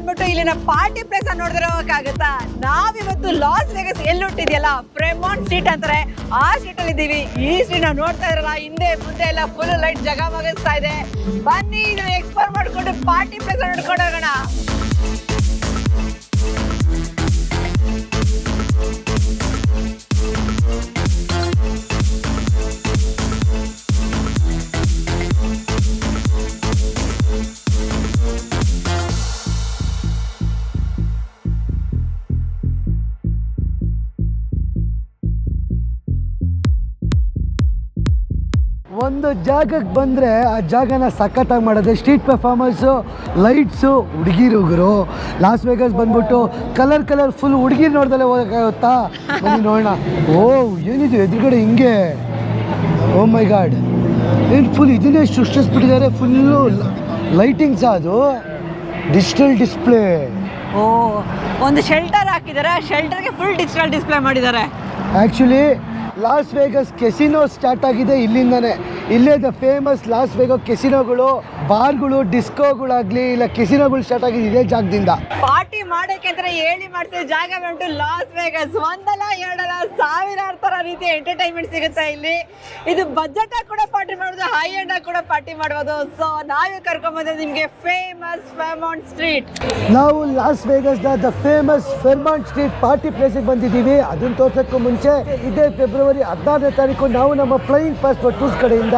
ಬಂದ್ಬಿಟ್ಟು ಇಲ್ಲಿನ party place ನೋಡಿದ್ರೆ ಹೋಗಕ್ಕಾಗತ್ತಾ ನಾವಿವತ್ತು ಲಾಸ್ ವೇಗಸ್ ಎಲ್ಲಿ ಹುಟ್ಟಿದ್ಯಲ್ಲ ಫ್ರೆಮಾನ್ ಸ್ಟ್ರೀಟ್ ಅಂತಾರೆ. ಆ ಸ್ಟ್ರೀಟ್ ಅಲ್ಲಿ ಇದ್ದೀವಿ. ಈ ಸ್ಟ್ರೀಟ್ ನಾವು ನೋಡ್ತಾ ಇರಲ್ಲ ಹಿಂದೆ ಮುಂದೆ ಎಲ್ಲ ಫುಲ್ ಲೈಟ್ ಜಗಮಗಿಸ್ತಾ ಇದೆ. ಬನ್ನಿ, ಇದನ್ನ ಎಕ್ಸ್ಪ್ಲೋರ್ ಮಾಡ್ಕೊಂಡು ಪಾರ್ಟಿ ಪ್ಲೇಸ್ ನೋಡ್ಕೊಂಡು ಹೋಗೋಣ. ಜಾಗಕ್ಕೆ ಬಂದರೆ ಆ ಜಾಗನ ಸಖತ್ತಾಗಿ ಮಾಡೋದು. ಸ್ಟ್ರೀಟ್ ಪರ್ಫಾರ್ಮೆನ್ಸು ಲೈಟ್ಸು ಹುಡುಗಿರುಗರು ಲಾಸ್ ವೇಗಸ್ ಬಂದ್ಬಿಟ್ಟು ಕಲರ್ ಕಲರ್ ಫುಲ್ ಹುಡುಗಿರು ನೋಡ್ದಲ್ಲೇ ಹೋಗೋಕ್ಕಾಗುತ್ತಾ ಬನ್ನಿ ನೋಡೋಣ. ಓ ಏನಿದು ಎದುರುಗಡೆ ಹಿಂಗೆ? ಓ ಮೈ ಗಾಡ್ ಏನು ಫುಲ್ ಇದನ್ನೇ ಸೃಷ್ಟಿಸ್ಬಿಟ್ಟಿದ್ದಾರೆ ಫುಲ್ಲು ಲೈಟಿಂಗ್ಸ್ ಅದು. ಡಿಜಿಟಲ್ ಡಿಸ್ಪ್ಲೇ ಓ ಒಂದು ಶೆಲ್ಟರ್ ಹಾಕಿದ್ದಾರೆ ಶೆಲ್ಟರ್ಗೆ ಫುಲ್ ಡಿಜಿಟಲ್ ಡಿಸ್ಪ್ಲೇ ಮಾಡಿದ್ದಾರೆ. Actually Las Vegas casino start ಆಗಿದೆ ಇಲ್ಲಿಂದನೇ. ಇಲ್ಲೇ ದ ಫೇಮಸ್ ಲಾಸ್ ವೇಗೋ ಕೆಸಿನೋಗಳು ಬಾರ್ಗಳು ಡಿಸ್ಕೋಗಳಾಗ್ಲಿ ಇಲ್ಲ ಕೆಸಿನೋಗಳು ಸ್ಟಾರ್ಟ್ ಆಗಿದೆ ಇದೇ ಜಾಗದಿಂದ. ಪಾರ್ಟಿ ಮಾಡಕ್ಕೆ ಅಂತ ಹೇಳಿ ಮಾಡ್ತೀವಿ. ಜಾಗ ಉಂಟು ಲಾಸ್ ವೇಗಸ್ ಒಂದಲ್ಲ ಎರಡಲ್ಲ ಸಾವಿರಾರು ತರ ರೀತಿ ಎಂಟರ್ಟೈನ್ಮೆಂಟ್ ಸಿಗುತ್ತೆ ಇಲ್ಲಿ. ಇದು ಬಜೆಟ್ ಆಗಿ ಕೂಡ ಪಾರ್ಟಿ ಮಾಡೋದು ಹೈ ಎಂಡ್ ಕೂಡ ಪಾರ್ಟಿ ಮಾಡ್ಬೋದು. ಸೊ ನಾವೇ ಕರ್ಕೊಂಡ್ ಬಂದ್ರೆ ನಿಮ್ಗೆ ಫೇಮಸ್ ಫೆಮೌಂಟ್ ಸ್ಟ್ರೀಟ್ ನಾವು Las Vegas the famous Fremont Street party ಪ್ಲೇಸಿಗೆ ಬಂದಿದ್ದೀವಿ. ಅದನ್ನ ತೋರ್ಸಕ್ಕೂ ಮುಂಚೆ ಇದೇ ಫೆಬ್ರವರಿ ಹದಿನಾರನೇ ತಾರೀಕು ನಾವು ನಮ್ಮ ಫ್ಲೈಯಿಂಗ್ ಪಾಸ್ಪೋರ್ಟ್ ಟೂರ್ಸ್ ಕಡೆಯಿಂದ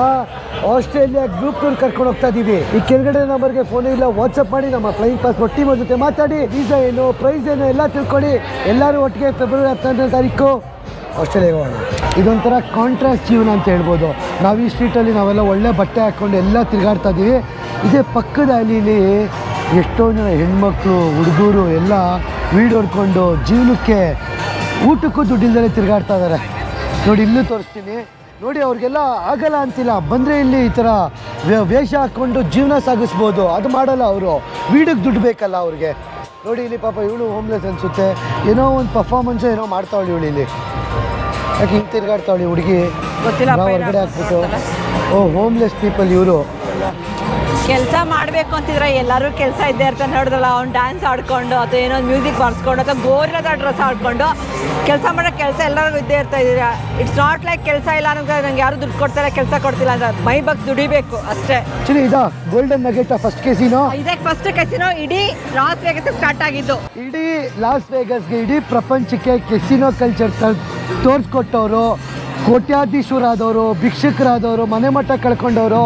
ಆಸ್ಟ್ರೇಲಿಯಾ ಗ್ರೂಪ್ ಟೂರ್ ಕರ್ಕೊಂಡು ಹೋಗ್ತಾ ಇದ್ದೀವಿ ಈ ಕೆಳಗಡೆ ನಂಬರ್ಗೆ ಫೋನ್ ಇಲ್ಲ ವಾಟ್ಸಪ್ ಮಾಡಿ ನಮ್ಮ ಫ್ಲೈಯಿಂಗ್ ಪಾಸ್ಪೋರ್ಟ್ ಟೀಮ್ ಜೊತೆ ಮಾತಾಡಿ. ವೀಸಾ ಏನು ಪ್ರೈಸ್ ಏನು ಎಲ್ಲ ತಿಳ್ಕೊಳ್ಳಿ. ಎಲ್ಲರೂ ಒಟ್ಟಿಗೆ ಫೆಬ್ರವರಿ ಹತ್ತೊಂದನೇ ತಾರೀಕು ಆಸ್ಟ್ರೇಲಿಯಾ ಹೋಗೋಣ. ಇದೊಂಥರ ಕಾಂಟ್ರಾಸ್ಟ್ ಜೀವನ ಅಂತ ಹೇಳ್ಬೋದು. ನಾವು ಈ ಸ್ಟ್ರೀಟಲ್ಲಿ ನಾವೆಲ್ಲ ಒಳ್ಳೆ ಬಟ್ಟೆ ಹಾಕ್ಕೊಂಡು ಎಲ್ಲ ತಿರುಗಾಡ್ತಾ ಇದ್ದೀವಿ ಇದೇ ಪಕ್ಕದ ಅಲ್ಲಿ ಎಷ್ಟೊಂದು ಜನ ಹೆಣ್ಮಕ್ಳು, ಹುಡುಗರು ಎಲ್ಲ ವೀಡ್ ಹೊಡ್ಕೊಂಡು ಜೀವನಕ್ಕೆ ಊಟಕ್ಕೂ ದುಡ್ಡಿಲ್ದಲೇ ತಿರುಗಾಡ್ತಾ ಇದ್ದಾರೆ ನೋಡಿ ಇಲ್ಲೂ ತೋರಿಸ್ತೀನಿ. ನೋಡಿ ಅವ್ರಿಗೆಲ್ಲ ಆಗಲ್ಲ ಅಂತಿಲ್ಲ. ಬಂದರೆ ಇಲ್ಲಿ ಈ ಥರ ವೇಷ ಹಾಕ್ಕೊಂಡು ಜೀವನ ಸಾಗಿಸ್ಬೋದು. ಅದು ಮಾಡಲ್ಲ ಅವರು. ವೀಡಿಗೆ ದುಡ್ಡು ಬೇಕಲ್ಲ ಅವ್ರಿಗೆ. ನೋಡಿ ಇಲ್ಲಿ ಪಾಪ ಇವಳು ಹೋಮ್ಲೆಸ್ ಅನಿಸುತ್ತೆ. ಏನೋ ಒಂದು ಪರ್ಫಾರ್ಮೆನ್ಸ್ ಏನೋ ಮಾಡ್ತಾವಳು ಇವಳು ಇಲ್ಲಿ. ಯಾಕೆ ಹಿಂಗೆ ತಿರ್ಗಾಡ್ತಾವಳಿ ಹುಡುಗಿ? ಹೊರಗಡೆ ಹಾಕ್ಬಿಟ್ಟು. ಓ ಹೋಮ್ಲೆಸ್ ಪೀಪಲ್ ಇವರು. ಕೆಲಸ ಮಾಡಬೇಕು ಅಂತಿದ್ರೆ ಎಲ್ಲರೂ ಕೆಲಸ ಇದ್ದೇ ಇರ್ತಾನೆ ನೋಡಿದ್ರಲ್ಲ ಅವ್ನು ಡ್ಯಾನ್ಸ್ ಆಡ್ಕೊಂಡು ಅಥವಾ ಏನೋ ಮ್ಯೂಸಿಕ್ ಬರ್ಸ್ಕೊಂಡು ಅಥವಾ ಗೋರಿರದ ಡ್ರೆಸ್ ಆಡ್ಕೊಂಡು ಕೆಲಸ ಮಾಡೋ ಕೆಲಸ ಎಲ್ಲರಿಗೂ ಇದ್ದೇ ಇರ್ತಾ ಇದ್ದೀರಾ? ಇಟ್ಸ್ ನಾಟ್ ಲೈಕ್ ಕೆಲಸ ಇಲ್ಲ ಅನ್ನೋ ನಂಗೆ ಯಾರು ದುಡ್ಡು ಕೊಡ್ತಾರೆ ಕೆಲಸ ಕೊಡ್ತಿಲ್ಲ ಅಂತ. ಮೈ ಬಗ್ ದುಡಿಬೇಕು ಅಷ್ಟೇ. ಚುಲಿ ಇದಾ ಗೋಲ್ಡನ್ ನಗೆಟ್ ಫಸ್ಟ್ ಕೆಸಿನೋ ಇದೇ ಫಸ್ಟ್ ಕೆಸಿನೋ ಇಡೀ ಲಾಸ್ ವೇಗಸ್ ಸ್ಟಾರ್ಟ್ ಆಗಿದ್ದು. ಇಡೀ ಲಾಸ್ ವೇಗಸ್ಗೆ ಇಡೀ ಪ್ರಪಂಚಕ್ಕೆ ಕೆಸಿನೋ ಕಲ್ಚರ್ ತೋರಿಸ್ಕೊಟ್ಟವರು. ಕೋಟ್ಯಾಧೀಶರಾದವರು ಭಿಕ್ಷಕರಾದವರು ಮನೆ ಮಟ್ಟ ಕಳ್ಕೊಂಡವರು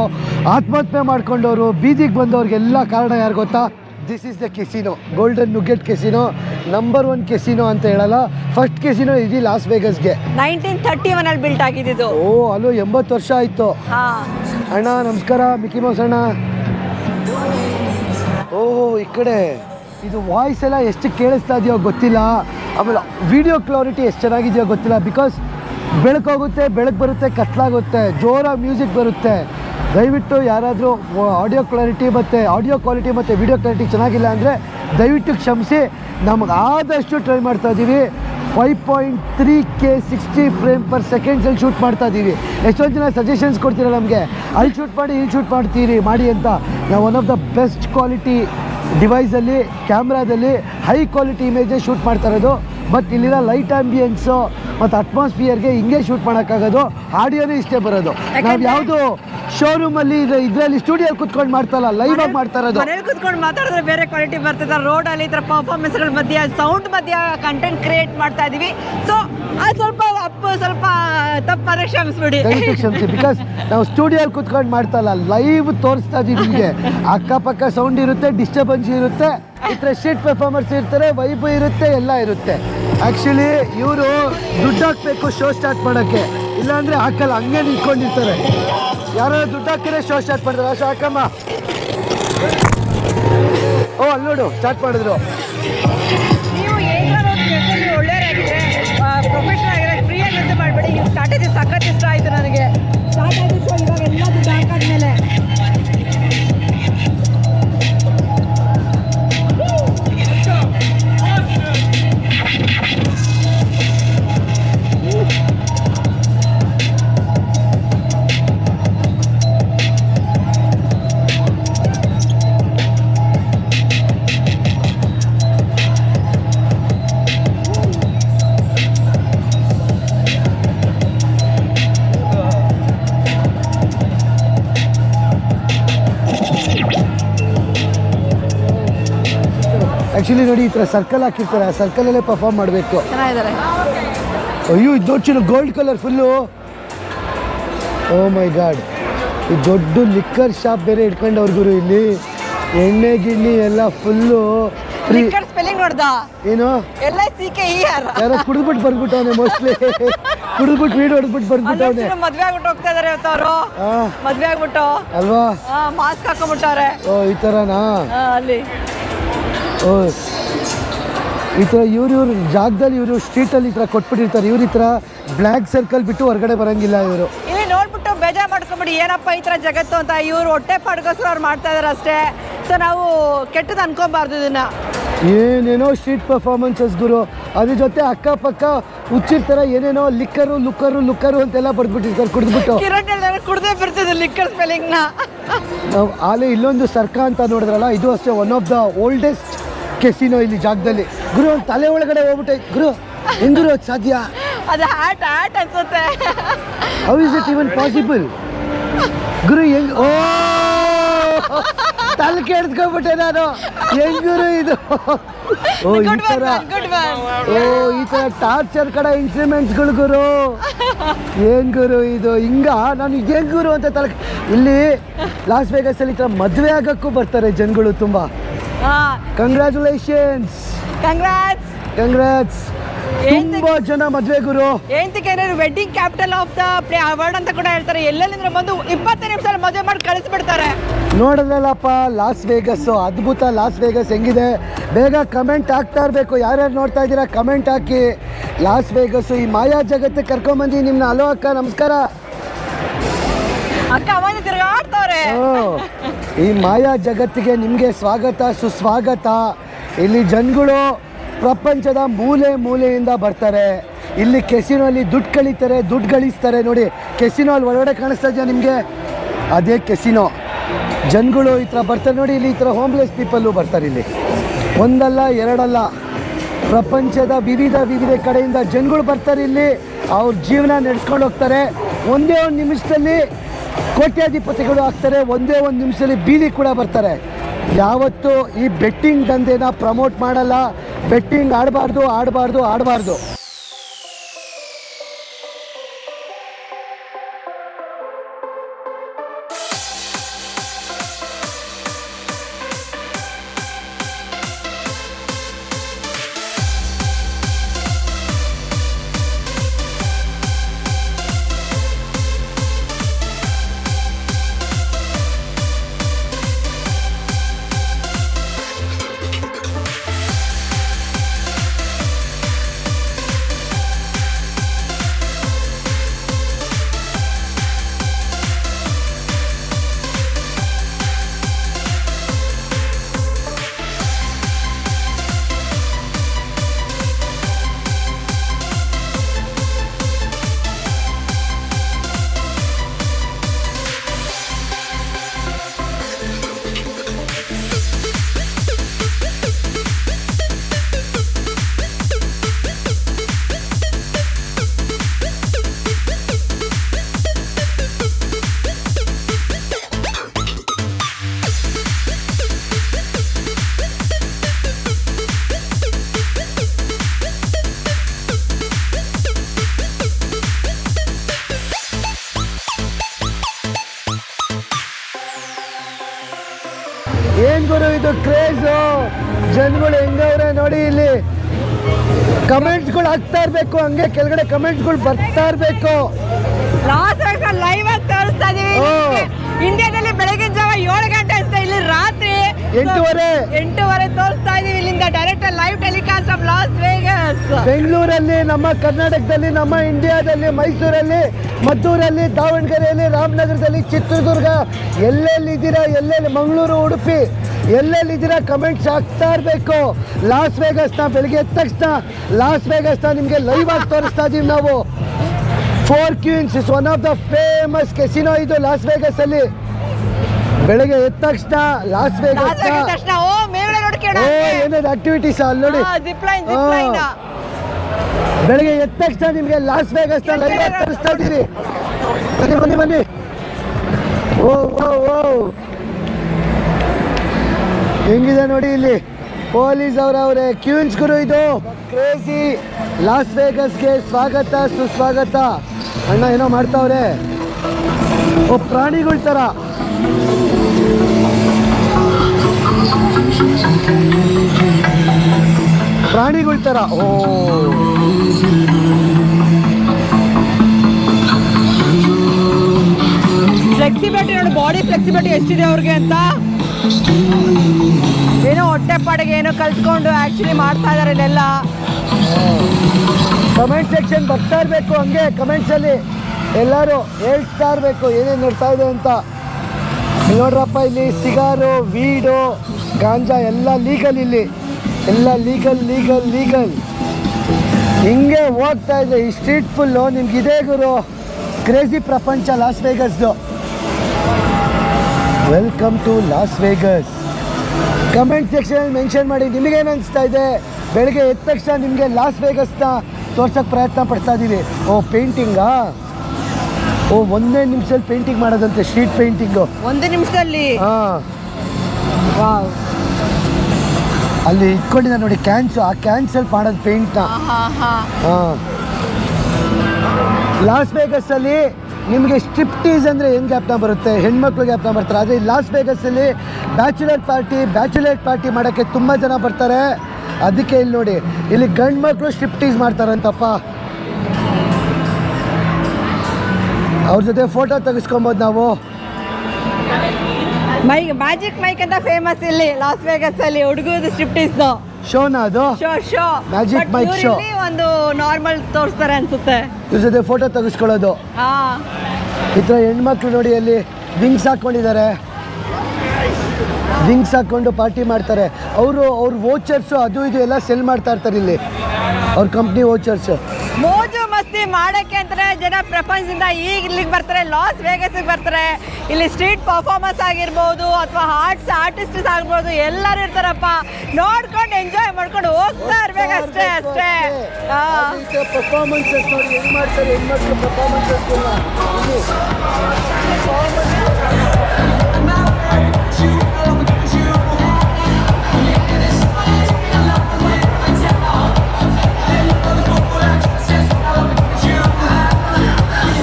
ಆತ್ಮಹತ್ಯೆ ಮಾಡ್ಕೊಂಡವರು ಬೀದಿಗೆ ಬಂದವ್ರಿಗೆಲ್ಲ ಕಾರಣ ಯಾರು ಗೊತ್ತಾ? This is the casino Golden Nugget casino number one casino ಅಂತ ಹೇಳಲ್ಲ. ಫಸ್ಟ್ ಕೆಸಿನೋ ಇಡೀ ಲಾಸ್ ವೇಗಸ್ಗೆ ನೈನ್ಟೀನ್ ತರ್ಟಿ ಒನ್ ಅಲ್ಲಿ ಬಿಲ್ಟ್ ಆಗಿದ್ದು ಓ ಅಲ್ಲೋ ಎಂಬತ್ತು ವರ್ಷ ಆಯಿತು. ಅಣ್ಣ ನಮಸ್ಕಾರ ಮಿಕ್ಕಿ ಮೌಸ್ ಅಣ್ಣ. ಓ ಈ ಕಡೆ ಇದು ವಾಯ್ಸ್ ಎಲ್ಲ ಎಷ್ಟು ಕೇಳಿಸ್ತಾ ಇದೆಯೋ ಗೊತ್ತಿಲ್ಲ. ಆಮೇಲೆ ವಿಡಿಯೋ ಕ್ಲಾರಿಟಿ ಎಷ್ಟು ಚೆನ್ನಾಗಿದೆಯೋ ಗೊತ್ತಿಲ್ಲ. ಬಿಕಾಸ್ ಬೆಳಕೋಗುತ್ತೆ ಬೆಳಕು ಬರುತ್ತೆ ಕತ್ಲಾಗುತ್ತೆ ಜೋರಾಗಿ ಮ್ಯೂಸಿಕ್ ಬರುತ್ತೆ. ದಯವಿಟ್ಟು ಯಾರಾದರೂ ಆಡಿಯೋ ಕ್ಲಾರಿಟಿ ಮತ್ತು ಆಡಿಯೋ ಕ್ವಾಲಿಟಿ ಮತ್ತು ವಿಡಿಯೋ ಕ್ಲಾರಿಟಿ ಚೆನ್ನಾಗಿಲ್ಲ ಅಂದರೆ ದಯವಿಟ್ಟು ಕ್ಷಮಿಸಿ. ನಮ್ಗೆ ಆದಷ್ಟು ಟ್ರೈ ಮಾಡ್ತಾ ಇದ್ದೀವಿ five point three K sixty frame per ಸೆಕೆಂಡ್ಸಲ್ಲಿ shoot ಮಾಡ್ತಾ ಇದ್ದೀವಿ ಎಷ್ಟೊಂದು ಜನ ಸಜೆಷನ್ಸ್ ಕೊಡ್ತೀರ ನಮಗೆ? ಅಲ್ಲಿ ಶೂಟ್ ಮಾಡಿ, ಇಲ್ಲಿ ಶೂಟ್ ಮಾಡ್ತೀರಿ, ಮಾಡಿ ಅಂತ. ನಾವು one of the best quality ಡಿವೈಸಲ್ಲಿ ಕ್ಯಾಮ್ರಾದಲ್ಲಿ ಹೈ ಕ್ವಾಲಿಟಿ ಇಮೇಜೇ ಶೂಟ್ ಮಾಡ್ತಾ ಇರೋದು. ಬಟ್ ಇಲ್ಲಿರೋ ಲೈಟ್ ಆಂಬಿಯನ್ಸು ಮತ್ತು ಅಟ್ಮಾಸ್ಫಿಯರ್ಗೆ ಹಿಂಗೆ ಶೂಟ್ ಮಾಡೋಕ್ಕಾಗೋದು ಆಡಿಯೋನೇ ಇಷ್ಟೇ ಬರೋದು. ನಾವು ಯಾವುದು ಶೋರೂಮಲ್ಲಿ ಇದರಲ್ಲಿ ಸ್ಟುಡಿಯೋ ಕುತ್ಕೊಂಡು ಮಾಡ್ತಾರಲ್ಲ ಲೈವ್ ಆಗಿ ಮಾಡ್ತಾ ಇರೋದು ಮನೇಲಿ ಕುತ್ಕೊಂಡು ಮಾತಾಡಿದ್ರೆ ಬೇರೆ ಕ್ವಾಲಿಟಿ ಬರ್ತದೆ. ರೋಡಲ್ಲಿ ಅಲ್ಲಿ ಈ ಥರ ಪರ್ಫಾರ್ಮೆನ್ಸ್ಗಳ ಮಧ್ಯೆ ಸೌಂಡ್ ಮಧ್ಯೆ ಕಂಟೆಂಟ್ ಕ್ರಿಯೇಟ್ ಮಾಡ್ತಾ ಇದ್ದೀವಿ ಸೊ ಅದು ಸ್ವಲ್ಪ ಅಪ್ಪು, ಸ್ವಲ್ಪ ತಪ್ಪಾದ್ರೆ ಕ್ಷಮಿಸ್ಬಿಡಿ. ದಯವಿಟ್ಟು ಕ್ಷಮಿಸಿ ಬಿಕಾಸ್ ನಾವು ಸ್ಟುಡಿಯೋಲ್ಲಿ ಕುತ್ಕೊಂಡು ಮಾಡ್ತಲ್ಲ ಲೈವ್ ತೋರಿಸ್ತಾ ಇದೀವಿ ನಿಮಗೆ. ಅಕ್ಕಪಕ್ಕ ಸೌಂಡ್ ಇರುತ್ತೆ ಡಿಸ್ಟರ್ಬೆನ್ಸ್ ಇರುತ್ತೆ, ಈ ಥರ ಸ್ಟ್ರೀಟ್ ಪರ್ಫಾರ್ಮರ್ಸ್ ಇರ್ತಾರೆ ವೈಬ್ ಇರುತ್ತೆ, ಎಲ್ಲ ಇರುತ್ತೆ. ಆ್ಯಕ್ಚುಲಿ ಇವರು ದುಡ್ಡು ಹಾಕ್ಬೇಕು ಶೋ ಸ್ಟಾರ್ಟ್ ಮಾಡೋಕ್ಕೆ. ಇಲ್ಲಾಂದರೆ ಹಾಕಲ್ಲ, ಹಂಗೆ ನಿಂತ್ಕೊಂಡಿರ್ತಾರೆ. ಯಾರು ದುಡ್ಡು ಹಾಕಿದ್ರೆ ಶೋ ಸ್ಟಾರ್ಟ್ ಮಾಡ್ತಾರೆ. ಶೋ ಹಾಕಮ್ಮ. ಓ, ಅಲ್ಲಿ ನೋಡು ಸ್ಟಾರ್ಟ್ ಮಾಡಿದ್ರು. ಮಾಡಬೇಡಿ. ನೀವು ಸ್ಟಾರ್ಟ್ ಇದೆ ಸಖತ್ ಇಷ್ಟ ಆಯಿತು ನನಗೆ. ಸ್ಟಾರ್ಟ್ ಆಯಿತು ಇವಾಗ ಎಲ್ಲ ದುಡ್ಡು ಹಾಕಾದ್ಮೇಲೆ ಆ್ಯಕ್ಚುಲಿ ನೋಡಿ ಈ ಥರ ಸರ್ಕಲ್ ಹಾಕಿರ್ತಾರೆ. ಆ ಸರ್ಕಲಲ್ಲೇ ಪರ್ಫಾರ್ಮ್ ಮಾಡಬೇಕು. ಚೆನ್ನಾಗಿದ್ದಾರೆ. ಅಯ್ಯೋ ಇದು ದೊಡ್ಡ gold colour full oh my god ಈ ದೊಡ್ಡ ಲಿಕ್ಕರ್ ಶಾಪ್ ಬೇರೆ ಇಟ್ಕೊಂಡವ್ರಿಗೂ ಗುರು ಇಲ್ಲಿ. ಎಣ್ಣೆ ಗಿಣ್ಣಿ ಎಲ್ಲ ಫುಲ್ಲು ಸ್ಪೆಲ್ಲಿಂಗ್ ನೋಡ್ದ? ಏನು? L C K E R ಯಾರೋ ಕುಡಿದ್ಬಿಟ್ಟು ಬರ್ಬಿಟ್ಟವನೆ ಮೋಸ್ಟ್ಲಿ ಕುಡಿದ್ಬಿಟ್ಟು ವೀಡ್ ಹೊಡೆದ್ಬಿಟ್ಟು ಬರ್ಬಿಟ್ಟವನೆ. ಮದ್ವೆ ಆಗ್ಬಿಟ್ಟು ಹೋಗ್ತಾ ಇದಾರೆ ಅವರು. ಮದ್ವೆ ಆಗ್ಬಿಟ್ಟು. ಅಲ್ವಾ? ಮಾಸ್ಕ್ ಹಾಕೊಂಡ್ಬಿಟ್ಟವ್ರೆ. ಓ ಈ ತರನಾ? ಅಲ್ಲಿ. ಈ ಥರ ಇವ್ರು ಇವ್ರ ಜಾಗದಲ್ಲಿ ಇವರು ಸ್ಟ್ರೀಟಲ್ಲಿ ಈ ಥರ ಕೊಟ್ಬಿಟ್ಟಿರ್ತಾರೆ. ಇವ್ರು ಈ ಥರ ಬ್ಲ್ಯಾಕ್ ಸರ್ಕಲ್ ಬಿಟ್ಟು ಹೊರಗಡೆ ಬರೋಂಗಿಲ್ಲ ಇವರು. ಇಲ್ಲಿ ನೋಡ್ಬಿಟ್ಟು ಬೇಜಾರು ಮಾಡ್ಕೊಂಬಿಡಿ. ಏನಪ್ಪ ಈ ಥರ ಜಗತ್ತು ಅಂತ ಇವ್ರು ಹೊಟ್ಟೆ ಪಾಡ್ಗೋಸ್ಕರ ಅವ್ರು ಮಾಡ್ತಾ ಇದಾರೆ ಅಷ್ಟೇ. ಸೊ ನಾವು ಕೆಟ್ಟದ್ದು ಅನ್ಕೊಬಾರ್ದು ಇದನ್ನ. ಏನೇನೋ ಸ್ಟ್ರೀಟ್ ಪರ್ಫಾರ್ಮೆನ್ಸಸ್ ಗುರು. ಅದ್ರ ಜೊತೆ ಅಕ್ಕಪಕ್ಕ ಹುಚ್ಚಿರ್ತಾರೆ ಏನೇನೋ ಲಿಕ್ಕರು ಲುಕ್ಕರು ಲುಕ್ಕರು ಅಂತೆಲ್ಲ ಬಡ್ಬಿಟ್ಟಿರ್ತಾರೆ. ಕುಡಿದ್ಬಿಟ್ಟು. ಕಿರಣ್ ಹೇಳಿದ್ರೆ ಕುಡ್ದೇ ಬರ್ತಿದ್ದು ಲಿಕ್ಕರ್ ಸ್ಪೆಲಿಂಗ್ನ ನಾವು ಆಲೆ ಇಲ್ಲೊಂದು ಸರ್ಕ ಅಂತ ನೋಡಿದ್ರಲ್ಲ ಇದು ಅಷ್ಟೇ one of the oldest casino ಇಲ್ಲಿ ಜಾಗದಲ್ಲಿ. ಗುರು ತಲೆ ಒಳಗಡೆ ಹೋಗ್ಬಿಟ್ಟೆ. ಗುರು ಹೆಂಗುರು ಸಾಧ್ಯ ಅದು ಹ್ಯಾಟ್ ಅನ್ಸುತ್ತೆ. How is it even possible ಗುರು ಹೆಂಗ್ ಓ! ತಲೆ ಕೆಡ್ಸ್ಕೊಂಡ್ಬಿಟ್ಟೆ ನಾನು. ಹೆಂಗುರು ಇದು? ಓ ಈ ಥರ ಓ ಈ ಥರ ಟಾರ್ಚರ್ ಕಡೆ ಇನ್ಸ್ಟ್ರೂಮೆಂಟ್ಸ್ಗಳು ಗುರು. ಏನ್ ಗುರು ಇದು? ಹಿಂಗ ನಾನು ಹೆಂಗುರು ಗುರು ಅಂತ ತಲೆ ಇಲ್ಲಿ ಲಾಸ್ ವೇಗಸಲ್ಲಿ ಈ ಥರ ಮದುವೆ ಆಗೋಕ್ಕೂ ಬರ್ತಾರೆ ಜನಗಳು ತುಂಬ. ಕಂಗ್ರ್ಯಾಚುಲೇಷನ್ಸ್ ಕಂಗ್ರಾಟ್ಸ್ ಕಂಗ್ರಾಟ್ಸ್ ತುಂಬಾ ಜನ ಮದ್ವೆ ಗುರು. ಏನಂತಕ್ಕೆ wedding capital of the play award ಅಂತ ಕೂಡ ಹೇಳ್ತಾರೆ. ಎಲ್ಲೆಲ್ಲಿಂದ್ರೆ ಬಂದು ಇಪ್ಪತ್ತೈದು ನಿಮಿಷ ಮದುವೆ ಮಾಡಿ ಕಳಿಸ್ಬಿಡ್ತಾರೆ. ನೋಡಲ್ಲಪ್ಪ ಲಾಸ್ ವೇಗಸ್ ಅದ್ಭುತ ಲಾಸ್ ವೇಗಸ್ ಹೆಂಗಿದೆ. ಬೇಗ ಕಮೆಂಟ್ ಹಾಕ್ತಾ ಇರಬೇಕು. ಯಾರ್ಯಾರು ನೋಡ್ತಾ ಇದ್ದೀರಾ ಕಮೆಂಟ್ ಹಾಕಿ. ಲಾಸ್ ವೇಗಸ್ ಈ ಮಾಯಾ ಜಗತ್ತಿಗೆ ಕರ್ಕೊಂಬಂದು ನಿಮ್ಮನ್ನ ಅಲೋ ಅಕ್ಕ ನಮಸ್ಕಾರ. ಅಕ್ಕ ಅವಾಗ ತಿರ್ಗಾಡ್ತಾವ್ರೆ. ಈ ಮಾಯಾ ಜಗತ್ತಿಗೆ ನಿಮಗೆ ಸ್ವಾಗತ, ಸುಸ್ವಾಗತ. ಇಲ್ಲಿ ಜನಗಳು ಪ್ರಪಂಚದ ಮೂಲೆ ಮೂಲೆಯಿಂದ ಬರ್ತಾರೆ. ಇಲ್ಲಿ ಕೆಸಿನೋಲ್ಲಿ ದುಡ್ಡು ಕಳೀತಾರೆ, ದುಡ್ಡು ಗಳಿಸ್ತಾರೆ. ನೋಡಿ, ಕೆಸಿನೋ ಅಲ್ಲಿ ಒಳಗಡೆ ಕಾಣಿಸ್ತಾ ಇದೆಯಾ ನಿಮಗೆ? ಅದೇ ಕೆಸಿನೋ. ಜನಗಳು ಈ ಥರ ಬರ್ತಾರೆ. ನೋಡಿ, ಇಲ್ಲಿ ಈ ಥರ ಹೋಮ್ಲೆಸ್ ಪೀಪಲ್ಲು ಬರ್ತಾರೆ ಇಲ್ಲಿ. ಒಂದಲ್ಲ, ಎರಡಲ್ಲ. ಪ್ರಪಂಚದ ವಿವಿಧ ವಿವಿಧ ಕಡೆಯಿಂದ ಜನಗಳು ಬರ್ತಾರೆ ಇಲ್ಲಿ. ಅವ್ರ ಜೀವನ ನಡೆಸ್ಕೊಂಡು ಹೋಗ್ತಾರೆ. ಒಂದೇ ಒಂದು ನಿಮಿಷದಲ್ಲಿ ಕೋಟ್ಯಾಧಿಪತಿಗಳು ಆಗ್ತಾರೆ, ಒಂದೇ ಒಂದು ನಿಮಿಷದಲ್ಲಿ ಬೀದಿ ಕೂಡ ಬರ್ತಾರೆ. ಯಾವತ್ತೂ ಈ ಬೆಟ್ಟಿಂಗ್ ದಂಧೆನ ಪ್ರಮೋಟ್ ಮಾಡಲ್ಲ. ಬೆಟ್ಟಿಂಗ್ ಆಡಬಾರ್ದು ಆಡಬಾರ್ದು ಆಡಬಾರ್ದು. ಇದು ಕ್ರೇಜು. ಜನಗಳು ಹೆಂಗವ್ರೆ ನೋಡಿ ಇಲ್ಲಿ. ಕಮೆಂಟ್ಸ್ಗಳು ಆಗ್ತಾ ಇರಬೇಕು ಹಂಗೆ ಕೆಳಗಡೆ ಕಮೆಂಟ್ಸ್ಗಳು ಬರ್ತಾ ಇರಬೇಕು. ಲಾಸ್ಟ್ ಲೈವ್ ಆಗಿ ತೋರಿಸ್ತಾ ಇದೀವಿ. ಇಂಡಿಯಾದಲ್ಲಿ ಬೆಳಗಿನ ಜಾವ ಏಳು ಗಂಟೆ ಅಷ್ಟೇ ಇಲ್ಲಿ ರಾತ್ರಿ. ಎಂಟೂವರೆ. ಎಂಟೂವರೆ ತೋರಿಸ್ತಾ ಇದೀವಿ ಇಲ್ಲಿಂದ direct live telecast of Las Vegas ಬೆಂಗಳೂರಲ್ಲಿ ನಮ್ಮ ಕರ್ನಾಟಕದಲ್ಲಿ ನಮ್ಮ ಇಂಡಿಯಾದಲ್ಲಿ ಮೈಸೂರಲ್ಲಿ ಮದ್ದೂರಲ್ಲಿ ದಾವಣಗೆರೆಯಲ್ಲಿ ರಾಮನಗರದಲ್ಲಿ ಚಿತ್ರದುರ್ಗ ಎಲ್ಲೆಲ್ಲಿ ಇದ್ದೀರಾ ಎಲ್ಲೆಲ್ಲಿ? ಮಂಗಳೂರು ಉಡುಪಿ. ಎಲ್ಲೆಲ್ಲಿದ್ದೀರಾ? ಕಮೆಂಟ್ಸ್ ಹಾಕ್ತಾ ಇರಬೇಕು. ಲಾಸ್ ವೇಗಸ್ನ ಬೆಳಿಗ್ಗೆ ಎದ್ದ ತಕ್ಷಣ ಲಾಸ್ ವೇಗಸ್ನ ನಿಮಗೆ ಲೈವ್ ಆಗಿ ತೋರಿಸ್ತಾ ಇದ್ದೀವಿ ನಾವು. Four queens is one of the famous casino ಇದು ಲಾಸ್ ವೇಗಸ್ ಅಲ್ಲಿ. ಬೆಳಗ್ಗೆ ಎದ್ದ ತಕ್ಷಣ ಲಾಸ್ ವೇಗಸ್ ಓ ಏನೇನು ಆಕ್ಟಿವಿಟೀಸ್ ಅಲ್ಲಿ ನೋಡಿ. ಬೆಳಗ್ಗೆ ಎದ್ದ ತಕ್ಷಣ ನಿಮಗೆ ಲಾಸ್ ವೇಗಸ್ನ ಲೈವ್ ಆಗಿ ತೋರಿಸ್ತಾ ಇದ್ದೀರಿ ಬನ್ನಿ ಬನ್ನಿ ಬನ್ನಿ. ಓ ಓ ಓ. ಹೆಂಗಿದೆ ನೋಡಿ ಇಲ್ಲಿ? ಪೊಲೀಸ್ ಅವರವ್ರೆ ಕ್ಯೂನ್ಸ್ ಗುರು ಇದು. ಕ್ರೇಜಿ, ಲಾಸ್ ವೇಗಸ್ಗೆ ಸ್ವಾಗತ, ಸುಸ್ವಾಗತ. ಅಣ್ಣ, ಏನೋ ಮಾಡ್ತಾವ್ರೆ. ಓ, ಪ್ರಾಣಿಗಳ ತರ. ಪ್ರಾಣಿಗಳ ತರ. ಓ. ಫ್ಲೆಕ್ಸಿಬಿಲಿಟಿ ನೋಡಿ ಬಾಡಿ ಫ್ಲೆಕ್ಸಿಬಿಲಿಟಿ ಎಷ್ಟಿದೆ ಅವ್ರಿಗೆ ಅಂತ? ಏನೋ ಹೊಟ್ಟೆ ಪಾಡಿಗೆ ಏನೋ ಕಲ್ತ್ಕೊಂಡು ಆ್ಯಕ್ಚುಲಿ ಮಾಡ್ತಾ ಇದ್ದಾರೆ ಇಲ್ಲೆಲ್ಲ ಕಮೆಂಟ್ ಸೆಕ್ಷನ್ ಬರ್ತಾ ಇರಬೇಕು, ಹಂಗೆ ಕಮೆಂಟ್ಸಲ್ಲಿ ಎಲ್ಲರೂ ಹೇಳ್ತಾ ಇರಬೇಕು, ಏನೇನು ನೋಡ್ತಾ ಇದೆ ಅಂತ. ನೋಡ್ರಪ್ಪ, ಇಲ್ಲಿ ಸಿಗಾರು, ವೀಡು, ಗಾಂಜಾ ಎಲ್ಲ ಲೀಗಲ್ ಇಲ್ಲಿ. ಎಲ್ಲ ಲೀಗಲ್ ಲೀಗಲ್ ಲೀಗಲ್ ಹಿಂಗೆ ಹೋಗ್ತಾ ಇದೆ, ಈ ಸ್ಟ್ರೀಟ್ ಫುಲ್ಲು ನಿಮ್ಗೆ ಇದೇ ಗುರು. ಕ್ರೇಜಿ ಪ್ರಪಂಚ Las ವೇಗಸ್ದು welcome to Las Vegas comment ಸೆಕ್ಷನಲ್ಲಿ ಮೆನ್ಷನ್ ಮಾಡಿ ನಿಮಗೇನು ಅನಿಸ್ತಾ ಇದೆ? ಬೆಳಗ್ಗೆ ಎದ್ದ ತಕ್ಷಣ ನಿಮಗೆ ಲಾಸ್ ವೇಗಸ್ನ ತೋರ್ಸೋಕ್ಕೆ ಪ್ರಯತ್ನ ಪಡ್ತಾ ಇದ್ದೀವಿ ಓ ಪೇಂಟಿಂಗಾ ಓ ಒಂದೇ ನಿಮಿಷದಲ್ಲಿ ಪೇಂಟಿಂಗ್ ಮಾಡೋದಂತೆ ಸ್ಟ್ರೀಟ್ ಪೇಂಟಿಂಗು ಒಂದೇ ನಿಮಿಷದಲ್ಲಿ? ಹಾಂ. ಅಲ್ಲಿ ಇಟ್ಕೊಂಡಿದ್ದ ನೋಡಿ ಕ್ಯಾನ್ಸು ಆ ಕ್ಯಾನ್ಸಲ್ ಮಾಡೋದು ಪೇಂಟ್ನ ಹಾ. ಲಾಸ್ ವೇಗಸ್ಸಲ್ಲಿ ನಿಮಗೆ ಸ್ಟ್ರಿಪ್ಟೀಸ್ ಅಂದರೆ ಏನು ಜ್ಞಾಪನ ಬರುತ್ತೆ? ಹೆಣ್ಮಕ್ಳು ಜ್ಞಾಪನ ಬರ್ತಾರೆ. ಆದರೆ ಲಾಸ್ ವೇಗಸಲ್ಲಿ ಬ್ಯಾಚುಲರ್ ಪಾರ್ಟಿ ಬ್ಯಾಚುಲರ್ ಪಾರ್ಟಿ ಮಾಡೋಕ್ಕೆ ತುಂಬ ಜನ ಬರ್ತಾರೆ. ಅದಕ್ಕೆ ಇಲ್ಲಿ ನೋಡಿ ಇಲ್ಲಿ ಗಂಡು ಮಕ್ಕಳು ಸ್ಟ್ರಿಪ್ಟೀಸ್ ಮಾಡ್ತಾರಂತಪ್ಪ. ಅವ್ರ ಜೊತೆ ಫೋಟೋ ತೆಗೆಸ್ಕೊಬೋದು ನಾವು. ಮೈಕ್ ಮ್ಯಾಜಿಕ್ ಮೈಕ್ ಅಂತ ಫೇಮಸ್ ಇಲ್ಲಿ ಲಾಸ್ ವೇಗಸ್ ಅಲ್ಲಿ ಹುಡುಗದು ಸ್ಟ್ರಿಪ್ಟೀಸ್ ಶೋನಾ ಅದು? Show show magic Mike show ಒಂದು ನಾರ್ಮಲ್ ತೋರಿಸ್ತಾರೆ ಅನ್ಸುತ್ತೆ. ಇವ್ರ ಜೊತೆ ಫೋಟೋ ತೆಗೆಸ್ಕೊಳ್ಳೋದು. ಹಾ. ಈ ಥರ ಹೆಣ್ಮಕ್ಳು ನೋಡಿ ಅಲ್ಲಿ ವಿಂಗ್ಸ್ ಹಾಕ್ಕೊಂಡಿದ್ದಾರೆ. ವಿಂಗ್ಸ್ ಹಾಕ್ಕೊಂಡು ಪಾರ್ಟಿ ಮಾಡ್ತಾರೆ. ಅವರು ಅವ್ರ ವೋಚರ್ಸು ಅದು ಇದು ಎಲ್ಲ ಸೆಲ್ ಮಾಡ್ತಾ ಇರ್ತಾರೆ ಇಲ್ಲಿ. ಅವ್ರ ಕಂಪ್ನಿ ವೋಚರ್ಸ್ ಮೋಜು ಮಸ್ತಿ ಮಾಡಕ್ಕೆ ಅಂದ್ರೆ ಜನ ಪ್ರಪಂಚದಿಂದ ಈಗ ಇಲ್ಲಿಗೆ ಬರ್ತಾರೆ ಲಾಸ್ ವೇಗಸ್ಗೆ ಬರ್ತಾರೆ. ಇಲ್ಲಿ ಸ್ಟ್ರೀಟ್ ಪರ್ಫಾರ್ಮೆನ್ಸ್ ಆಗಿರ್ಬೋದು ಅಥವಾ ಆರ್ಟ್ಸ್ ಆರ್ಟಿಸ್ಟ್ಸ್ ಆಗ್ಬೋದು ಎಲ್ಲರೂ ಇರ್ತಾರಪ್ಪ. ನೋಡ್ಕೊಂಡು ಎಂಜಾಯ್ ಮಾಡ್ಕೊಂಡು ಹೋಗ್ತಾ ಇರ್ಬೇಕು ಅಷ್ಟೇ ಅಷ್ಟೇ. ಪರ್ಫಾರ್ಮೆನ್ಸಸ್ ನೋಡಿ ಹೆಂಗ್ ಮಾಡ್ತಾರೆ ಹೆಣ್ಮಕ್ಳು ಪರ್ಫಾರ್ಮೆನ್ಸಸ್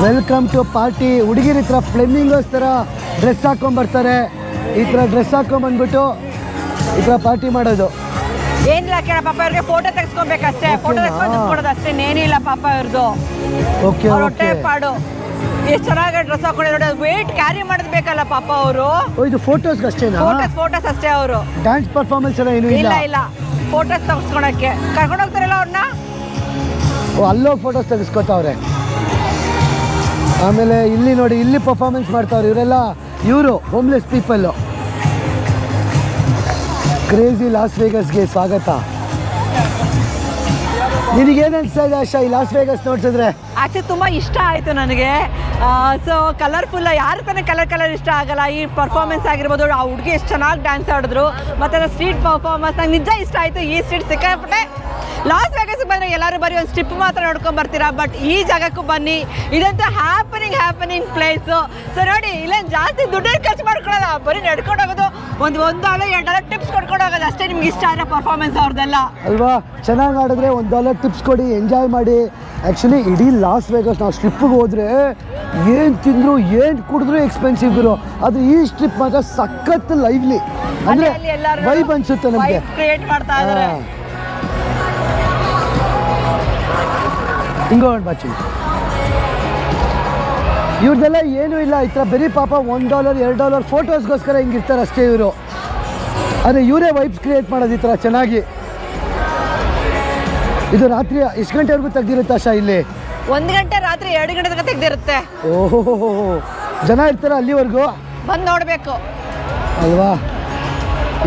ವೆಲ್ಕಮ್ ಟು ಪಾರ್ಟಿ ಹುಡುಗಿರ ಈ ಥರ ಫ್ಲೆಮಿಂಗೋಸ್ ಥರ ಡ್ರೆಸ್ ಹಾಕೊಂಡ್ಬರ್ತಾರೆ. ಈ ಥರ ಡ್ರೆಸ್ ಹಾಕೊಂಡ್ಬಂದ್ಬಿಟ್ಟು ಈ ಥರ ಪಾರ್ಟಿ ಮಾಡೋದು. ಏನಿಲ್ಲ ಕೇಳ ಪಾಪ ಅವ್ರಿಗೆ ಫೋಟೋ ತೆಗೆಸ್ಕೊಬೇಕಷ್ಟೇ. ಫೋಟೋ ತೆಗೆಸ್ಕೊಂಡು. ಕೊಡೋದು ಅಷ್ಟೇ ಏನಿಲ್ಲ ಪಾಪ ಅವ್ರದ್ದು ಓಕೆ ಹೊಟ್ಟೆ ಪಾಡು. ಎಷ್ಟು ಚೆನ್ನಾಗಿ ಡ್ರೆಸ್ ಹಾಕೊಂಡಿರೋ ವೇಟ್ ಕ್ಯಾರಿ ಮಾಡೋದು ಬೇಕಲ್ಲ ಪಾಪ ಅವರು. ಇದು ಫೋಟೋಸ್ ಅಷ್ಟೇನಾ? ಫೋಟೋಸ್ ಫೋಟೋಸ್ ಅಷ್ಟೇ ಅವರು. ಡ್ಯಾನ್ಸ್ ಪರ್ಫಾರ್ಮೆನ್ಸ್ ಎಲ್ಲ ಏನು ಇಲ್ಲ? ಇಲ್ಲ ಇಲ್ಲ. ಫೋಟೋಸ್ ತೆಗೆಸ್ಕೊಳಕ್ಕೆ. ಕರ್ಕೊಂಡು ಹೋಗ್ತಾರಲ್ಲ ಅವ್ರನ್ನ ಓ ಅಲ್ಲೋ ಫೋಟೋಸ್ ತೆಗೆಸ್ಕೊತಾವ್ರೆ. ಆಮೇಲೆ ಇಲ್ಲಿ ನೋಡಿ, ಇಲ್ಲಿ ಪರ್ಫಾರ್ಮೆನ್ಸ್ ಮಾಡ್ತಾವ್ರೆ ಇವರೆಲ್ಲ. ಇವರು ಹೋಮ್ಲೆಸ್ ಪೀಪಲ್ಲು ಕ್ರೇಜಿ ಲಾಸ್ ವೇಗಸ್ಗೆ ಸ್ವಾಗತ. ನಿನಗೇನು ಅನಿಸ್ತಾ ಇದೆ ಆಶಾ, ಈ ಲಾಸ್ ವೇಗಸ್ ನೋಡ್ಸಿದ್ರೆ? ಆಕ್ಚುಲಿ ತುಂಬ ಇಷ್ಟ ಆಯಿತು ನನಗೆ. ಸೊ ಕಲರ್ಫುಲ್ ಯಾರು ತಾನೇ ಕಲರ್ ಕಲರ್ ಇಷ್ಟ ಆಗಲ್ಲ. ಈ ಪರ್ಫಾರ್ಮೆನ್ಸ್ ಆಗಿರ್ಬೋದು, ಆ ಹುಡುಗಿ ಎಷ್ಟು ಚೆನ್ನಾಗಿ ಡ್ಯಾನ್ಸ್ ಆಡಿದ್ರು. ಮತ್ತು ಸ್ಟ್ರೀಟ್ ಪರ್ಫಾರ್ಮೆನ್ಸ್ ನಂಗೆ ನಿಜ ಇಷ್ಟ ಆಯಿತು. ಈ ಸ್ಟ್ರೀಟ್ ಸಿಕ್ಕಾಪಟ್ಟೆ ಲಾಸ್ ವೇಗಸ್ಗೆ ಬಂದರೆ ಎಲ್ಲರೂ ಬರೀ ಒಂದು ಸ್ಟಿಪ್ ಮಾತ್ರ ನೋಡ್ಕೊಂಡು ಬರ್ತೀರಾ? ಬಟ್ ಈ ಜಾಗಕ್ಕೂ ಬನ್ನಿ. ಇದಂತೂ ಹ್ಯಾಪನಿಂಗ್ ಹ್ಯಾಪನಿಂಗ್ ಪ್ಲೇಸು ಸೊ ನೋಡಿ ಇಲ್ಲೇನು ಜಾಸ್ತಿ ದುಡ್ಡು ಖರ್ಚು ಮಾಡ್ಕೊಳ್ಳಲ್ಲ. ಬರೀ ನಡ್ಕೊಂಡು ಹೋಗೋದು. ಒಂದು ಒಂದು ಡಾಲರ್ ಎರಡು ಡಾಲರ್ ಟಿಪ್ಸ್ ಕೊಡ್ಕೊಂಡು ಹೋಗೋದು. ಅಷ್ಟೇ ನಿಮ್ಗೆ ಇಷ್ಟ ಆದರೆ ಪರ್ಫಾರ್ಮೆನ್ಸ್ ಅವ್ರದ್ದೆಲ್ಲ. ಅಲ್ವಾ? ಚೆನ್ನಾಗಿ ಆಡಿದ್ರೆ ಒಂದು ಡಾಲರ್ ಟಿಪ್ಸ್ ಕೊಡಿ ಎಂಜಾಯ್ ಮಾಡಿ. ಆ್ಯಕ್ಚುಲಿ ಇಡೀ ಲಾಸ್ ವೇಗಸ್ ನಾವು ಸ್ಟ್ರಿಪ್ಪಿಗೆ ಹೋದರೆ ಏನು ತಿಂದರು ಏನು ಕುಡಿದ್ರು ಎಕ್ಸ್ಪೆನ್ಸಿವ್ ಇರೋ. ಆದರೆ ಈ ಸ್ಟ್ರಿಪ್ ಮಾತ್ರ ಸಖತ್ ಲೈವ್ಲಿ ಅಂದರೆ ವೈಬ್ ಅನಿಸುತ್ತೆ ನಮಗೆ. ಕ್ರಿಯೇಟ್ ಮಾಡ್ತಾ ಇದ್ದಾರೆ ಹಿಂಗೋಣ ಬಾಚಿ ಇವ್ರದ್ದೆಲ್ಲ ಏನೂ ಇಲ್ಲ ಈ ಥರ ಬರೀ ಪಾಪ ಒನ್ ಡಾಲರ್ ಎರಡು ಡಾಲರ್ ಫೋಟೋಸ್ಗೋಸ್ಕರ ಹಿಂಗಿರ್ತಾರೆ ಅಷ್ಟೇ ಇವರು. ಆದರೆ ಇವರೇ ವೈಬ್ಸ್ ಕ್ರಿಯೇಟ್ ಮಾಡೋದು ಈ ಥರ ಚೆನ್ನಾಗಿ. ಇದು ರಾತ್ರಿ ಎಷ್ಟು ಗಂಟೆವರೆಗೂ ತೆಗ್ದಿರುತ್ತೆ ಆಶಾ ಇಲ್ಲಿ? ಒಂದು ಗಂಟೆ ರಾತ್ರಿ ಎರಡು ಗಂಟೆ ತನಕ ತೆಗ್ದಿರುತ್ತೆ. ಓಹೋ ಜನ ಇರ್ತಾರೆ ಅಲ್ಲಿವರೆಗೂ? ಬಂದು ನೋಡಬೇಕು. ಅಲ್ವಾ?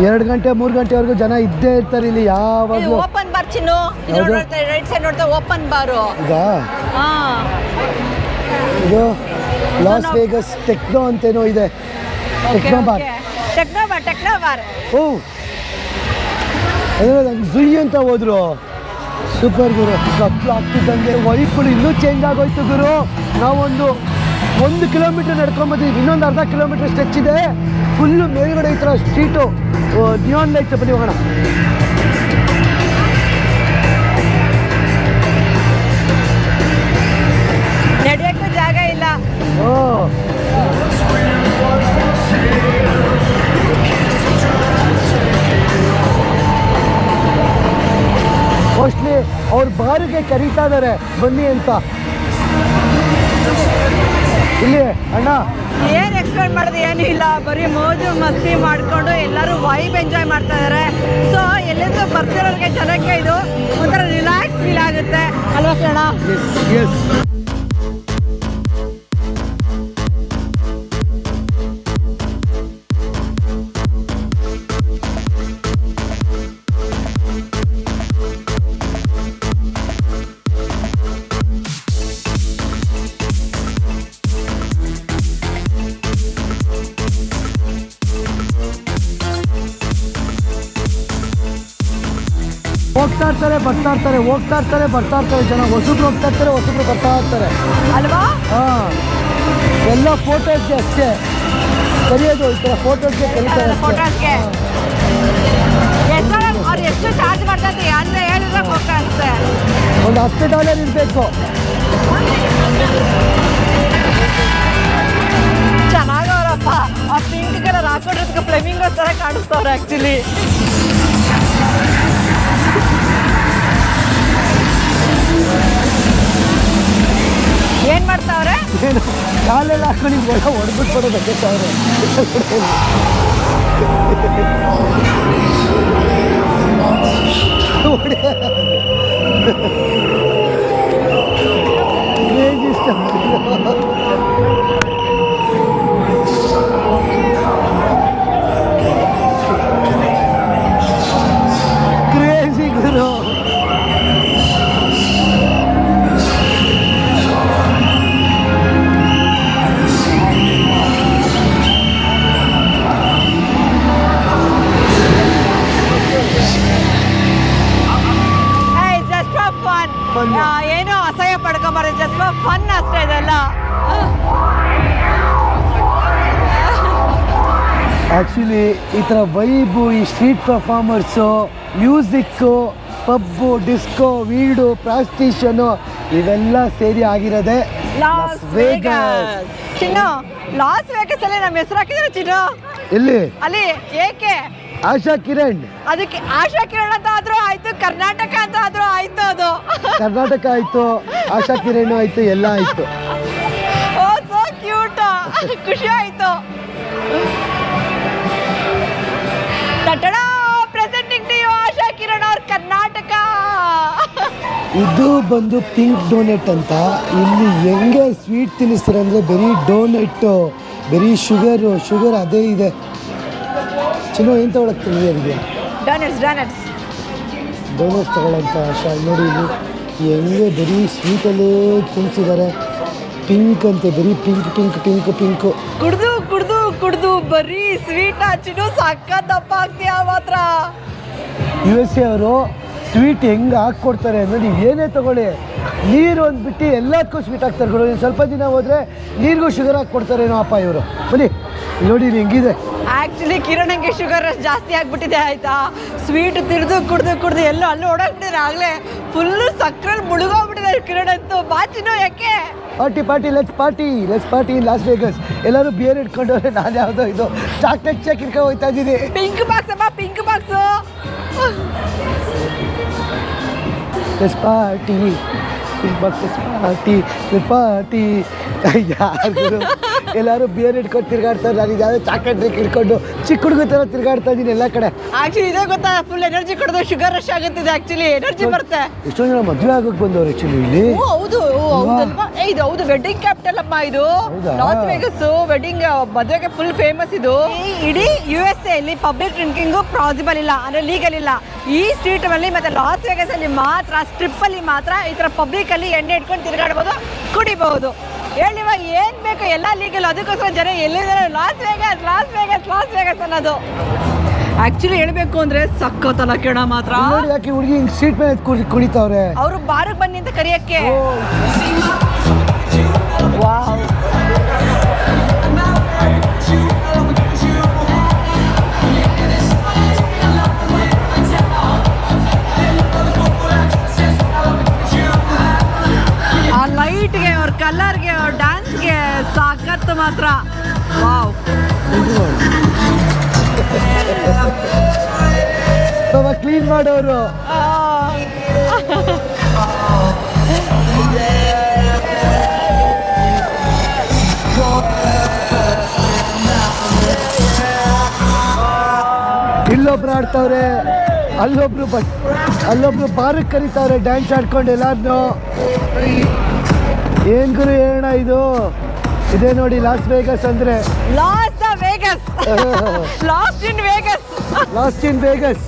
ಎರಡು ಗಂಟೆ ಮೂರು ಗಂಟೆವರೆಗೂ ಜನ ಇದ್ದೇ ಇರ್ತಾರೆ ಇಲ್ಲಿ ಯಾವಾಗಲೂ. ಓಪನ್ ಬಾರ್ ಚಿನ್ನು. ಇದು ರೈಟ್ ಸೈಡ್ ನೋಡ್ತಾ ಓಪನ್ ಬಾರು ಈಗ ಹಾ. ಇದು ಲಾಸ್ ವೇಗಸ್ ಟೆಕ್ನೋ ಅಂತೇನೋ ಇದೆ. Techno bar techno bar techno bar ಓ. ಅದೇ ನಂಗೆ ಜುಯ್ ಅಂತ ಹೋದ್ರು. ಸೂಪರ್ ಗುರು. ಕತ್ಲು ಆಗ್ತಿದ್ದಂಗೆ ವೈಫುಲ್ ಇನ್ನೂ ಚೇಂಜ್ ಆಗೋಯ್ತು ಗುರು. ನಾವೊಂದು ಒಂದು ಕಿಲೋಮೀಟರ್ ನಡ್ಕೊಂಬಿದ್ವಿ ಇನ್ನೊಂದು ಅರ್ಧ ಕಿಲೋಮೀಟರ್ ಸ್ಟೆಚ್ ಇದೆ. ಫುಲ್ಲು ಮೇಲ್ಗಡೆ ಈ ಥರ ಸ್ಟ್ರೀಟು ನಿಯಾನ್ ಲೈಟ್ಸ್ ಬನ್ನಿ ಹೋಗೋಣ. ನಡೆಯೋಕ್ಕೂ ಜಾಗ ಇಲ್ಲ. ಓ. ಮೋಸ್ಟ್ಲಿ ಅವ್ರ ಬಾರಿಗೆ ಕರೀತಾ ಇದ್ದಾರೆ ಬನ್ನಿ ಅಂತ. ಇಲ್ಲಿ ಅಣ್ಣ. ಏನ್ ಎಕ್ಸ್ಪ್ಲೈನ್ ಮಾಡೋದು? ಏನೂ ಇಲ್ಲ. ಬರೀ ಮೋಜು, ಮಸ್ತಿ ಮಾಡ್ಕೊಂಡು ಎಲ್ಲರೂ ವೈಬ್ ಎಂಜಾಯ್ ಮಾಡ್ತಾ ಇದಾರೆ. ಸೊ ಎಲ್ಲಿಂದ ಬರ್ತಿರೋರಿಗೆ ಜನಕ್ಕೆ ಇದು ಒಂಥರ ರಿಲ್ಯಾಕ್ಸ್ ಫೀಲ್ ಆಗುತ್ತೆ. ಅಲ್ವಾ ಕಿರಣ ಹೋಗ್ತಾ ಇರ್ತಾರೆ ಬರ್ತಾ ಇರ್ತಾರೆ ಜನ. ಹೊಸಬ್ರು ಹೋಗ್ತಾ ಇರ್ತಾರೆ ಹೊಸಬ್ರು ಬರ್ತಾ ಇರ್ತಾರೆ. ಅಲ್ವಾ? ಹಾಂ. ಎಲ್ಲ ಫೋಟೋಸ್ಗೆ ಅಷ್ಟೇ. ಕರೆಯೋದು ಈ ಥರ ಫೋಟೋಸ್ಗೆ ಕರೀತಾರೆ ಅಷ್ಟೇ. ಅವ್ರು ಎಷ್ಟು ಚಾರ್ಜ್ ಮಾಡ್ತಾರೆ ಅಂದ್ರೆ ಹೇಳಿದ್ರೆ ಹೋಗ್ತಾ ಒಂದು ಹತ್ತು ಡಾಲರ್ ಇರಬೇಕು. ಚೆನ್ನಾಗವ್ರಪ್ಪ. ಆ ಪಿಂಕ್ ಕಲರ್ ಹಾಕೊಂಡಿರೋದಕ್ಕೆ ಫ್ಲೆಮಿಂಗೋ ಥರ ಕಾಣಿಸ್ತವ್ರೆ ಆ್ಯಕ್ಚುಲಿ ಏನ್ ಮಾಡ್ತಾವ್ರೆ? ಏನು ಕಾಲೆಲ್ಲ ಹಾಕೊಂಡು ಒಳ ಹೊಡೆದ್ಬಿಟ್ಟು ಬರೋದಕ್ಕೆ ಸಾವಿರ ಇಷ್ಟ? ಆ್ಯಕ್ಚುಲಿ ಈ ಥರ ವೈಬು ಈ street performers music pub disco weed prostitution ಇವೆಲ್ಲ ಸೇರಿ ಆಗಿರೋದೆ ಲಾಸ್ ವೇಗಸ್ ಚಿನ್ನು ಲಾಸ್ ವೇಗಸ್ ಅಲ್ಲಿ ನಮ್ಮ ಹೆಸರು ಹಾಕಿದ್ರೆ ಚಿನ್ನು? ಇಲ್ಲಿ ಅಲ್ಲಿ ಏಕೆ? ಆಶಾ ಕಿರಣ್. ಅದಕ್ಕೆ ಆಶಾ ಕಿರಣ್ ಅಂತ ಆದ್ರೂ ಆಯ್ತು ಕರ್ನಾಟಕ ಅಂತ ಆದ್ರೂ ಆಯ್ತು ಅದು. ಕರ್ನಾಟಕ ಆಯ್ತು ಆಶಾ ಕಿರಣ್ ಆಯ್ತು ಎಲ್ಲ ಆಯ್ತು. ಓ ಸೋ ಕ್ಯೂಟ್ ಖುಷಿ ಆಯ್ತು. ಇದು ಬಂದು ಪಿಂಕ್ ಡೋನೆಟ್ ಅಂತ. ಇಲ್ಲಿ ಹೆಂಗೆ ಸ್ವೀಟ್ ತಿನ್ನಿಸ್ತಾರೆ ಅಂದರೆ ಬರೀ ಡೋನೆಟ್ಟು ಬರೀ ಶುಗರು ಶುಗರ್ ಅದೇ ಇದೆ. ಚಲೋ ಏನು ತಗೊಳಕ್ಕೆ ಡೋನಟ್ಸ್ ಡೋನಟ್ಸ್ ಡೋನಟ್ಸ್ ತಗೊಳ್ಳೋಂಥ ಆಶಾ. ನೋಡಿ ಇಲ್ಲಿ ಹೆಂಗೆ ಬರೀ ಸ್ವೀಟಲ್ಲೇ ತಿನ್ನಿಸಿದ್ದಾರೆ. ಪಿಂಕ್ ಅಂತೆ ಬರೀ ಪಿಂಕ್ ಪಿಂಕ್ ಪಿಂಕ್ ಪಿಂಕ್ ಕುಡ್ದು ಕುಡ್ದು ಕುಡ್ದು ಬರೀ ಸ್ವೀಟ್ ಸಾಕ ದಪ್ಪ ಆಗ್ತೀಯ ಮಾತ್ರ. ಯು ಎಸ್ ಎ ಅವರು ಸ್ವೀಟ್ ಹೆಂಗೆ ಹಾಕ್ಕೊಡ್ತಾರೆ ಅಂದರೆ ನೀವು ಏನೇ ತಗೊಳ್ಳಿ. ನೀರು ಒಂದು ಬಿಟ್ಟು ಎಲ್ಲದಕ್ಕೂ ಸ್ವೀಟ್ ಹಾಕ್ತಾರೆ ಗುರು ನೀವು ಸ್ವಲ್ಪ ದಿನ ಹೋದರೆ ನೀರಿಗೂ ಶುಗರ್ ಹಾಕ್ಕೊಡ್ತಾರೇನೋ ಅಪ್ಪ ಇವರು. ಬನ್ನಿ ನೋಡಿ ಇಲ್ಲಿ ಹೆಂಗಿದೆ. ಆಕ್ಚುಲಿ ಕಿರಣಂಗೆ ಶುಗರ್ ಜಾಸ್ತಿ ಆಗಿಬಿಟ್ಟಿದೆ ಆಯಿತಾ? ಸ್ವೀಟ್ ತಿರ್ದು ಕುಡ್ದು ಕುಡ್ದು ಎಲ್ಲೋ ಅಲ್ಲೂ ಓಡಾಕ್ಬಿಟ್ಟಿದ್ರೆ ಆಗಲೇ ಫುಲ್ಲು ಸಕ್ಕರೆ ಮುಳುಗೋಗ್ಬಿಟ್ಟಿದೆ ಕಿರಣ್ ಅಂತೂ. ಬಾಚಿನೋ ಯಾಕೆ? Party party let's party let's party in Las Vegas ಎಲ್ಲರೂ ಬಿಯರ್ ಇಟ್ಕೊಂಡವ್ರೆ ನಾನು ಯಾವುದೋ ಇದು ಚಾಕ್ಲೇಟ್ ಚೇಕ್ ಇಟ್ಕೊಂಡು ಹೋಗ್ತಾ ಇದ್ದೀನಿ. ಪಿಂಕ್ ಬಾಕ್ಸ್ ಅಮ್ಮ pink box let's party party party ಯಾರು ಎಲ್ಲರೂ ಬಿಯರ್ ಇಟ್ಕೊಂಡು ತಿರ್ಗಾಡ್ತಾರೆ ನಾನು ಯಾವುದೇ ಚಾಕ್ಲೇಟ್ ಡ್ರಿಂಕ್ ಇಟ್ಕೊಂಡು ಚಿಕ್ಕ ಹುಡುಗ ಥರ ತಿರ್ಗಾಡ್ತಾ ಇದ್ದೀನಿ ಎಲ್ಲ ಕಡೆ. ಆಕ್ಚುಲಿ ಇದೇ ಗೊತ್ತಾ ಫುಲ್ ಎನರ್ಜಿ ಕೊಡೋದು ಶುಗರ್ ರಶ್ ಆಗುತ್ತಿದೆ ಆಕ್ಚುಲಿ ಎನರ್ಜಿ ಬರುತ್ತೆ. ಎಷ್ಟೊಂದು ಜನ ಮದುವೆ ಆಗಕ್ಕೆ ಬಂದವ್ರು ಆ್ಯಕ್ಚುಲಿ ಇಲ್ಲಿ? ಓ ಹೌದು ಓ, ಹೌದಲ್ವಾ? ಏ ಇದು ಹೌದು ವೆಡ್ಡಿಂಗ್ ಕ್ಯಾಪಿಟಲ್ ಅಮ್ಮ ಇದು. ಹೌದಾ? ಲಾಸ್ ವೇಗಸ್ ವೆಡ್ಡಿಂಗ್ ಮದುವೆಗೆ ಫುಲ್ ಫೇಮಸ್ ಇದು. ಈ ಇಡೀ ಯು ಎಸ್ ಎಲ್ಲಿ ಪಬ್ಲಿಕ್ ಡ್ರಿಂಕಿಂಗು ಪಾಸಿಬಲ್ ಇಲ್ಲ ಅಂದ್ರೆ ಲೀಗಲ್ ಇಲ್ಲ. ಈ ಸ್ಟ್ರೀಟ್ ಅಲ್ಲಿ ಮತ್ತೆ ಲಾಸ್ ವೇಗಸ್ ಅಲ್ಲಿ ಮಾತ್ರ ಸ್ಟ್ರಿಪ್ ಅಲ್ಲಿ ಮಾತ್ರ ಈ ತರ ಪಬ್ಲಿಕ್ ಅಲ್ಲಿ ಎಣ್ಣೆ ಇಟ್ಕೊಂಡು ತಿರ್ಗಾಡ್ಬೋದು ಕುಡಿಬಹುದು ಹೇಳಿವ ಏನು ಬೇಕು ಎಲ್ಲ ಲೀಗಲ್ ಅದಕ್ಕೋಸ್ಕರ ಜನ ಎಲ್ಲಿದ್ದಾರೆ? Las Vegas Las Vegas Las Vegas ಅನ್ನೋದು. ಆಕ್ಚುಲಿ ಹೇಳ್ಬೇಕು ಅಂದ್ರೆ ಸಕ್ಕತ್ತಲ್ಲ ಕೇಳ ಮಾತ್ರ. ನೋಡಿ ಯಾಕೆ ಹುಡುಗಿ ಹಿಂಗೆ ಸೀಟ್ ಮೇಲೆ ಕುಡಿ ಕುಡಿತಾವ್ರೆ ಅವರು ಬಾರಿಗೆ ಬನ್ನಿ ಅಂತ ಕರೆಯಕ್ಕೆ. ವಾಹ್ ವಾವ್ ಅವ್ರ ಕಲರ್ಗೆ, ಅವ್ರ ಡ್ಯಾನ್ಸ್ಗೆ ಸಾಕತ್ತು ಮಾತ್ರ. ವಾವ್. ಕ್ಲೀನ್ ಮಾಡೋರು. ಇಲ್ಲೊಬ್ರು ಆಡ್ತಾವ್ರೆ, ಅಲ್ಲೊಬ್ರು ಬಟ್ ಅಲ್ಲೊಬ್ರು ಬಾರಕ್ಕೆ ಕರೀತಾವ್ರೆ ಡ್ಯಾನ್ಸ್ ಆಡ್ಕೊಂಡು ಎಲ್ಲಾರನ್ನು ಏನ್ ಗುರು ಹೇಳೋಣ ಇದು? ಇದೇ ನೋಡಿ ಲಾಸ್ ವೇಗಸ್ ಅಂದ್ರೆ. Las Vegas lost in Vegas lost in Vegas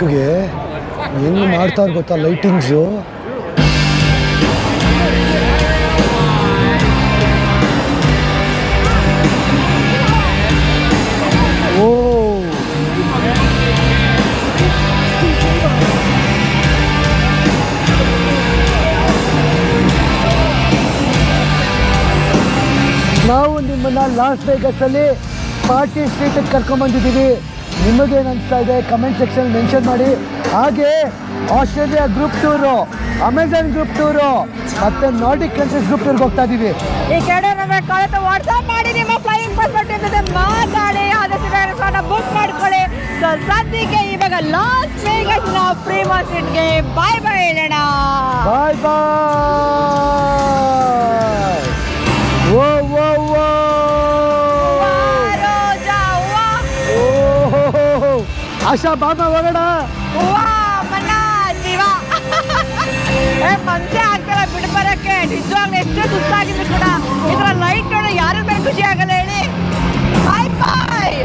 ಮ್ಯೂಸಿಕ್ಗೆ ಹೆಂಗ್ ಮಾಡ್ತಾರೆ ಗೊತ್ತಾ ಲೈಟಿಂಗ್ಸು ನಾವು ನಿಮ್ಮನ್ನ ಲಾಸ್ ವೇಗಸಲ್ಲಿ ಪಾರ್ಟಿ ಸ್ಟ್ರೀಟಿಗೆ ಕರ್ಕೊಂಬಂದಿದ್ದೀವಿ ನಿಮಗೇನು ಅನಿಸ್ತಾ ಇದೆ? ಕಮೆಂಟ್ ಸೆಕ್ಷನ್ ಮೆನ್ಷನ್ ಮಾಡಿ. ಹಾಗೆ Australia group tour Amazon group tour ಮತ್ತೆ ನಾರ್ಡಿಕ್ ಕಂಟ್ರೀಸ್ ಗ್ರೂಪ್ ಟೂರ್ಗೆ ಹೋಗ್ತಾ ಇದ್ದೀವಿ ಈ ಕಡೆ ನಮಗೆ ಕಳೆದು ವಾಟ್ಸಪ್ ಮಾಡಿ ನಿಮ್ಮ ಫ್ಲೈಯಿಂಗ್ ಪಾಸ್ಪೋರ್ಟ್ ಜೊತೆ ಮಾತಾಡಿ. ಆದಷ್ಟು ಬೇಗ ಬುಕ್ ಮಾಡ್ಕೊಳ್ಳಿ. ಸೊ ಸದ್ಯಕ್ಕೆ ಇವಾಗ ಲಾಸ್ಟ್ ವೇಗಸ್ ನಾವು ಫ್ರೀ ಮಾರ್ಕೆಟ್ಗೆ ಬಾಯ್ ಬಾಯ್ ಹೇಳೋಣ. ಬಾಯ್ ಬಾಯ್ ಆಶಾ ಬಾಮ ಹೋಗೋಣ ಮಂಚೆ ಆಗ್ತಾರೆ ಬಿಡ್ ಬರಕ್ಕೆ ನಿಜವಾಗ್ಲೂ ಎಷ್ಟೇ ಸುಸ್ತಾಗಿದ್ರು ಕೂಡ ಇದರ ಲೈಟ್ ನೋಡಿ ಯಾರ ಮೇಲೆ ಖುಷಿ ಆಗಲ್ಲ ಹೇಳಿ. ಬಾಯ್ ಬಾಯ್